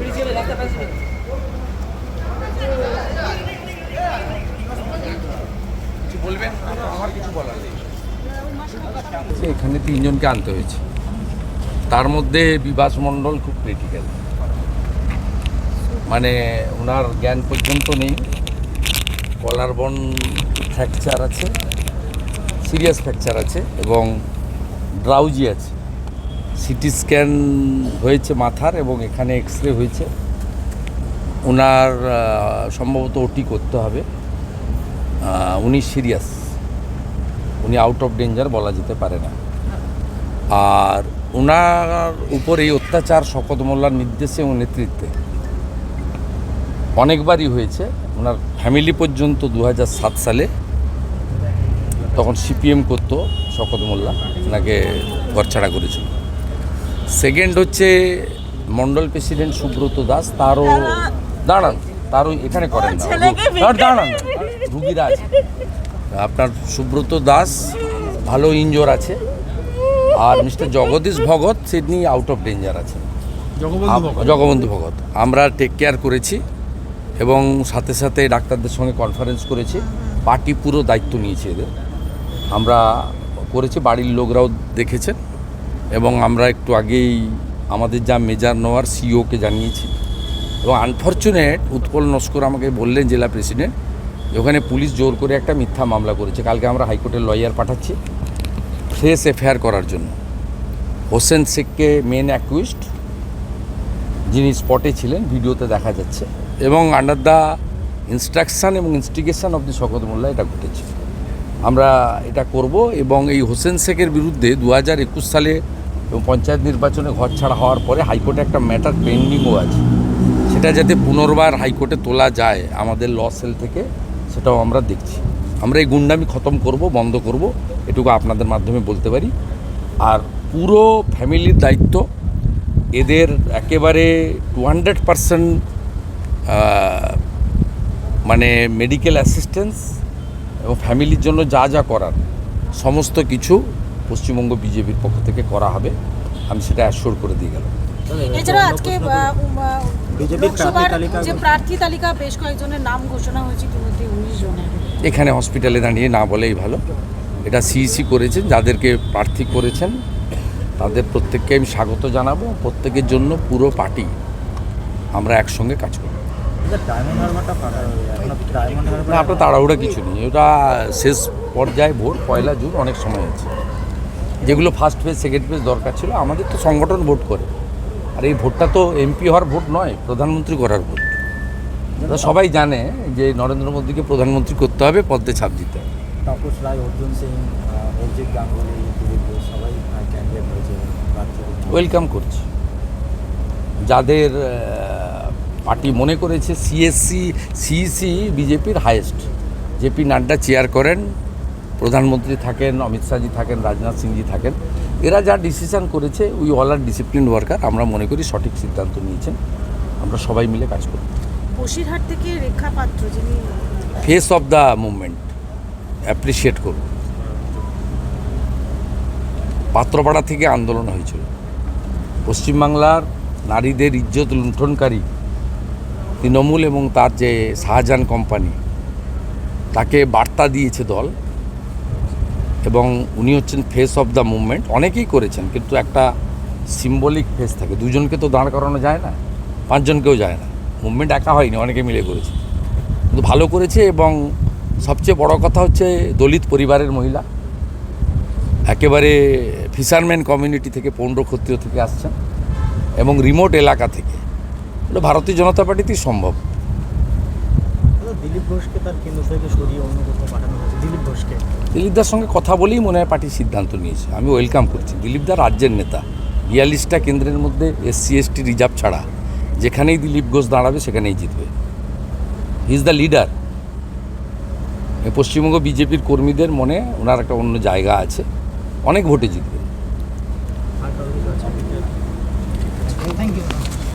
নেই এখানে তিনজনকে আনতে হয়েছে। তার মধ্যে বিবাস মণ্ডল খুব ক্রিটিক্যাল মানে ওনার জ্ঞান পর্যন্ত নেই। কলার বন ফ্র্যাকচার আছে সিরিয়াস ফ্র্যাকচার আছে এবং ড্রাউজি আছে। সিটি স্ক্যান হয়েছে মাথার এবং এখানে এক্স রে হয়েছে ওনার সম্ভবত ওটি করতে হবে। উনি সিরিয়াস। উনি আউট অফ ডেঞ্জার বলা যেতে পারে না। আর ওনার উপর এই অত্যাচার শকত মোল্লার নির্দেশে ও নেতৃত্বে অনেকবারই হয়েছে। ওনার ফ্যামিলি পর্যন্ত দু হাজার সাত সালে তখন সিপিএম করতো শকত মোল্লা। ওনাকে ঘরছাড়া করেছিল। সেকেন্ড হচ্ছে মন্ডল প্রেসিডেন্ট সুব্রত দাস তারও দাঁড়ান। তারও এখানে করেন না। দাঁড়ান, দাঁড়ান রুগীরা আছে আপনার সুব্রত দাস ভালো ইঞ্জোর আছে। আর মিস্টার জগদীশ ভগত সিডনি আউট অফ ডেঞ্জার আছে। জগবন্ধু ভগত আমরা টেক কেয়ার করেছি এবং সাথে সাথে ডাক্তারদের সঙ্গে কনফারেন্স করেছি। পার্টি পুরো দায়িত্ব নিয়েছে এদের। আমরা করেছি বাড়ির লোকরাও দেখেছেন। এবং আমরা একটু আগেই আমাদের যা মেজার নেওয়ার সিওকে জানিয়েছি। এবং আনফর্চুনেট উৎপল নস্কর আমাকে বললেন, জেলা প্রেসিডেন্ট ওখানে পুলিশ জোর করে একটা মিথ্যা মামলা করেছে। কালকে আমরা হাইকোর্টের লয়ার পাঠাচ্ছি ফ্রেশ এফআইআর করার জন্য। হোসেন শেখকে মেন অ্যাকুইস্ট যিনি স্পটে ছিলেন, ভিডিওতে দেখা যাচ্ছে। এবং আন্ডার দ্য ইনস্ট্রাকশন এবং instigation of the Shaukat Molla এটা ঘটেছে। আমরা এটা করব এবং এই হোসেন শেখের বিরুদ্ধে দু হাজার একুশ সালে এবং পঞ্চায়েত নির্বাচনে ঘর ছাড়া হওয়ার পরে হাইকোর্টে একটা ম্যাটার পেন্ডিংও আছে। সেটা যাতে পুনর্বার হাইকোর্টে তোলা যায় আমাদের ল সেল থেকে, সেটাও আমরা দেখছি। আমরা এই গুন্ডামি খতম করব, বন্ধ করব, এটুকু আপনাদের মাধ্যমে বলতে পারি। আর পুরো ফ্যামিলির দায়িত্ব, এদের একেবারে টু হান্ড্রেড পারসেন্ট মানে মেডিকেল অ্যাসিস্ট্যান্স এবং ফ্যামিলির জন্য যা যা করার, সমস্ত কিছু পশ্চিমবঙ্গ বিজেপির পক্ষ থেকে করা হবে আমি সেটা অ্যাসিওর করে দিয়ে গেলাম। এছাড়া আজকে লোকসভার যে প্রার্থী তালিকা বেশ কয়েকজনের নাম ঘোষণা হয়েছে ইতিমধ্যে উনিশ জনের। এখানে হসপিটালে দাঁড়িয়ে না বলেই ভালো। এটা সিইসি করেছেন যাদেরকে প্রার্থী করেছেন তাদের প্রত্যেককে আমি স্বাগত জানাব। প্রত্যেকের জন্য পুরো পার্টি আমরা একসঙ্গে কাজ করব। আপনার তাড়াহুড়া কিছু নেই। ওটা শেষ পর্যায়ে ভোট পয়লা জুন অনেক সময় আছে। যেগুলো ফার্স্ট ফেজ সেকেন্ড ফেজ দরকার ছিল আমাদের তো সংগঠন ভোট করে। আর এই ভোটটা তো এমপি হওয়ার ভোট নয় প্রধানমন্ত্রী করার ভোট সবাই জানে যে নরেন্দ্র মোদীকে প্রধানমন্ত্রী করতে হবে পদ্মে ছাপ দিতে হবে। তাপস রায় অর্জুন সিং আহ, অরিজিৎ গাঙ্গুলি সবাই ক্যান্ডিডেট হয়েছে ওয়েলকাম করছি। যাদের পার্টি মনে করেছে সিএসসি সিইসি বিজেপির হায়েস্ট জেপি নাড্ডা চেয়ার করেন প্রধানমন্ত্রী থাকেন অমিত শাহজি থাকেন রাজনাথ সিংজি থাকেন এরা যা ডিসিশন করেছে we all are discipline worker আমরা মনে করি সঠিক সিদ্ধান্ত নিয়েছেন আমরা সবাই মিলে কাজ করি। বসিরহাট থেকে রেখা পাত্র যিনি face of the movement appreciate করুন। পাত্রপাড়া থেকে আন্দোলন হয়েছিল। পশ্চিমবাংলার নারীদের ইজ্জত লুণ্ঠনকারী তৃণমূল এবং তার যে শাহজাহান কোম্পানি তাকে বার্তা দিয়েছে দল এবং উনি হচ্ছেন ফেস অফ দ্য মুভমেন্ট অনেকেই করেছেন, কিন্তু একটা সিম্বলিক ফেস থাকে। দুজনকে তো দাঁড় করানো যায় না, পাঁচজনকেও যায় না। মুভমেন্ট একা হয়নি, অনেকে মিলে করেছে। কিন্তু ভালো করেছে এবং সবচেয়ে বড় কথা হচ্ছে দলিত পরিবারের মহিলা। একেবারে ফিশারম্যান কমিউনিটি থেকে পৌণ্ড ক্ষত্রিয় থেকে আসছেন এবং রিমোট এলাকা থেকে। এটা ভারতীয় জনতা পার্টিতেই সম্ভব। দিলীপ ঘোষকে তার কেন্দ্র থেকে সরিয়ে অন্য কোথাও পাঠানো হয়েছে? দিলীপ ঘোষকে। দার সঙ্গে কথা বলেই মনে হয় পার্টি সিদ্ধান্ত নিয়েছে। আমি ওয়েলকাম করছি। দিলীপ দা রাজ্যের নেতা। বিয়াল্লিশটা কেন্দ্রের মধ্যে এসসি এসটি রিজার্ভ ছাড়া যেখানেই দিলীপ ঘোষ দাঁড়াবে সেখানেই জিতবে। ইজ দ্য লিডার পশ্চিমবঙ্গ বিজেপির কর্মীদের মনে ওনার একটা অন্য জায়গা আছে। অনেক ভোটে জিতবে। Thank you